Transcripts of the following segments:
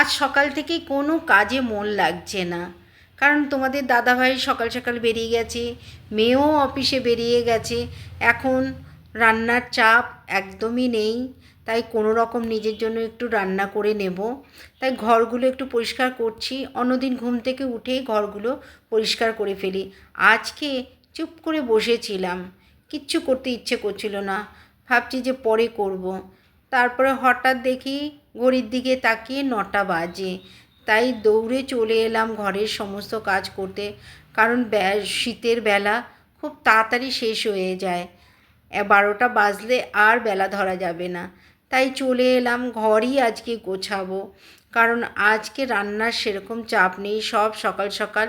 আজ সকাল থেকে কোনো কাজে মন লাগছে না। কারণ তোমাদের দাদাভাই সকাল সকাল বেরিয়ে গেছে, মেয়েও অফিসে বেরিয়ে গেছে, এখন রান্নার চাপ একদমই নেই, তাই কোনো রকম নিজের জন্য একটু রান্না করে নেব। তাই ঘরগুলো একটু পরিষ্কার করছি, অন্যদিন ঘুম থেকে উঠেই ঘরগুলো পরিষ্কার করে ফেলি। আজকে চুপ করে বসেছিলাম, কিচ্ছু করতে ইচ্ছে করছিল না, ভাবছি যে পরে করব। তারপরে হঠাৎ দেখি ঘড়ির দিকে তাকিয়ে নটা বাজে। তাই দৌড়ে চলে এলাম ঘরের সমস্ত কাজ করতে, কারণ শীতের বেলা খুব তাড়াতাড়ি শেষ হয়ে যায়। বারোটা বাজলে আর বেলা ধরা যাবে না। তাই চলে এলাম ঘরই আজকে গোছাবো, কারণ আজকে রান্নার সেরকম চাপ নেই, সব সকাল সকাল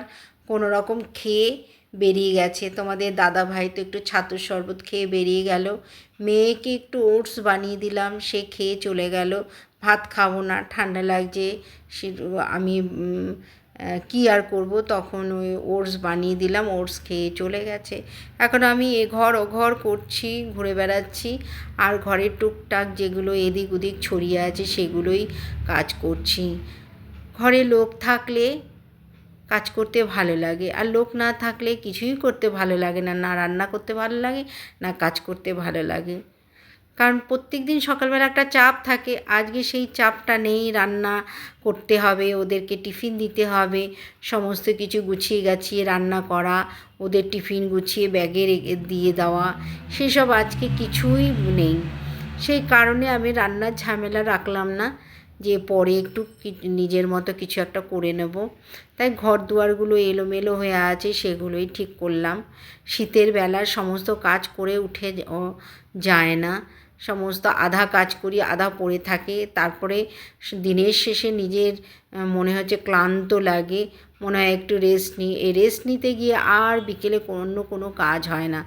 কোনো রকম খেয়ে বেরিয়ে গেছে। তোমাদের দাদা ভাই তো একটু ছাতুর শরবত খেয়ে বেরিয়ে গেল। মেয়েকে একটু ওটস বানিয়ে দিলাম, সে খেয়ে চলে গেল। ভাত খাব না, ঠান্ডা লাগছে, সে আমি কী আর করব? তখন ওই ওটস বানিয়ে দিলাম, ওটস খেয়ে চলে গেছে। এখন আমি এ ঘর ও ঘর করছি, ঘুরে বেড়াচ্ছি। আর ঘরের টুকটাক যেগুলো এদিক ওদিক ছড়িয়ে আছে, সেগুলোই কাজ করছি। ঘরে লোক থাকলে কাজ করতে ভালো লাগে। আর লোক না থাকলে কিছুই করতে ভালো লাগে না না রান্না করতে ভালো লাগে, না কাজ করতে ভালো লাগে। কারণ প্রত্যেক দিন সকালবেলা একটা চাপ থাকে, আজকে সেই চাপটা নেই, রান্না করতে হবে, ওদেরকে টিফিন দিতে হবে, সমস্ত কিছু গুছিয়ে গাছিয়ে রান্না করা, ওদের টিফিন গুছিয়ে ব্যাগে দিয়ে দেওয়া, সেসব আজকে কিছুই নেই। সেই কারণে আমি রান্নার ঝামেলা রাখলাম না। যে পরে একটু নিজের মতো কিছু একটা করে নেব। তাই ঘর দুয়ারগুলো এলোমেলো হয়ে আছে, সেগুলোই ঠিক করলাম। শীতের বেলা সমস্ত কাজ করে উঠে যায় না। সমস্ত আধা কাজ করি আধা পড়ে থাকে। তারপরে দিনের শেষে নিজের মনে হচ্ছে ক্লান্ত লাগে। মনে হয় একটু রেস্ট নিই এই রেস্ট নিতে গিয়ে আর বিকেলে অন্য কোনো কাজ হয় না।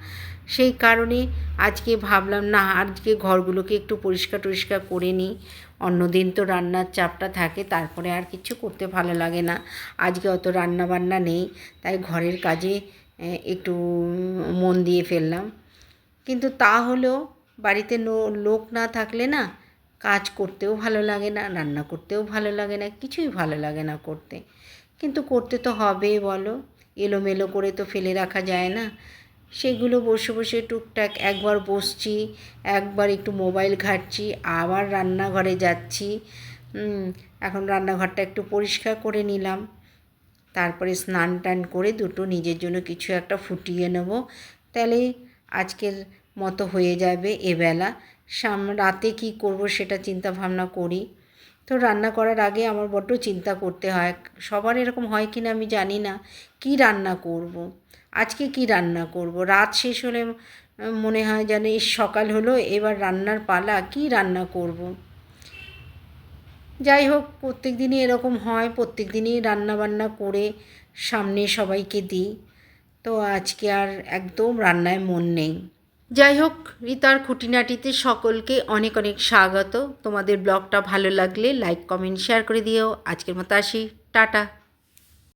সেই কারণে আজকে ভাবলাম, না, আজকে ঘরগুলোকে একটু পরিষ্কার টরিষ্কার করে নিই। অন্যদিন তো রান্নার চাপটা থাকে, তারপরে আর কিছু করতে ভালো লাগে না। আজকে অত রান্না বান্না নেই, তাই ঘরের কাজে একটু মন দিয়ে ফেললাম। কিন্তু তা হলেও বাড়িতে নো- লোক না থাকলে না কাজ করতেও ভালো লাগে না, রান্না করতেও ভালো লাগে না, কিছুই ভালো লাগে না করতে। কিন্তু করতে তো হবে, বলো। এলোমেলো করে তো ফেলে রাখা যায় না। সেগুলো বসে বসে টুকটাক একবার বসছি, একবার একটু মোবাইল ঘাঁটছি, আবার রান্নাঘরে যাচ্ছি। এখন রান্নাঘরটা একটু পরিষ্কার করে নিলাম। তারপরে স্নান টান করে দুটো নিজের জন্য কিছু একটা ফুটিয়ে নেব। তাহলে আজকের মতো হয়ে যাবে এবেলা সাম, রাতে কি করব সেটা চিন্তা ভাবনা করি। তো রান্না করার আগে আমার বড্ড চিন্তা করতে হয়। সবার এরকম হয় কি না আমি জানি না। কি রান্না করব। আজকে কি রান্না করব? রাত শেষ হলে মনে হয় যেন সকাল হলো, এবার রান্নার পালা, কি রান্না করব। যাই হোক, প্রত্যেক দিনই এরকম হয়, প্রত্যেক দিনই রান্না বান্না করে সামনে সবাইকে দিই। তো আজকে আর একদম রান্নায় মন নেই। যাই হোক রিতার খুঁটিনাটিতে সকলকে অনেক অনেক স্বাগত। তোমাদের ব্লগটা ভালো লাগলে লাইক কমেন্ট শেয়ার করে দিও। আজকের মতো আসি। টাটা।